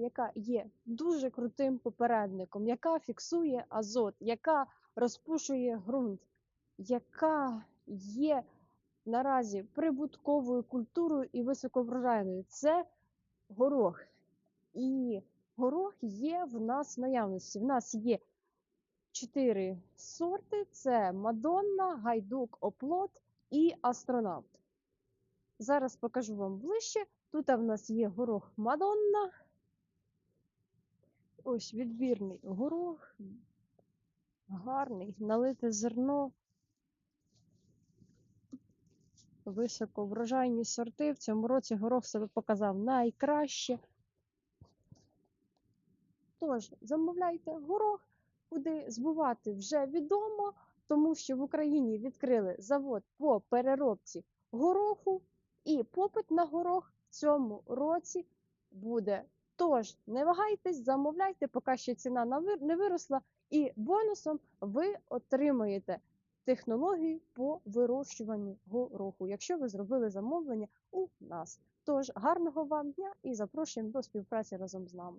яка є дуже крутим попередником, яка фіксує азот, яка розпушує ґрунт, яка є наразі прибутковою культурою і високоврожайною. Це горох. І горох є в нас в наявності. В нас є чотири сорти: це Мадонна, Гайдук, Оплот і Астронавт. Зараз покажу вам ближче. Тут в нас є горох Мадонна. Ось відбірний горох. Гарний, налите зерно. Високоврожайні сорти. В цьому році горох себе показав найкраще. Тож, замовляйте горох, куди збувати вже відомо, тому що в Україні відкрили завод по переробці гороху, і попит на горох в цьому році буде. Тож, не вагайтесь, замовляйте, поки ще ціна не виросла, і бонусом ви отримаєте технологію по вирощуванню гороху, якщо ви зробили замовлення у нас. Тож, гарного вам дня і запрошуємо до співпраці разом з нами.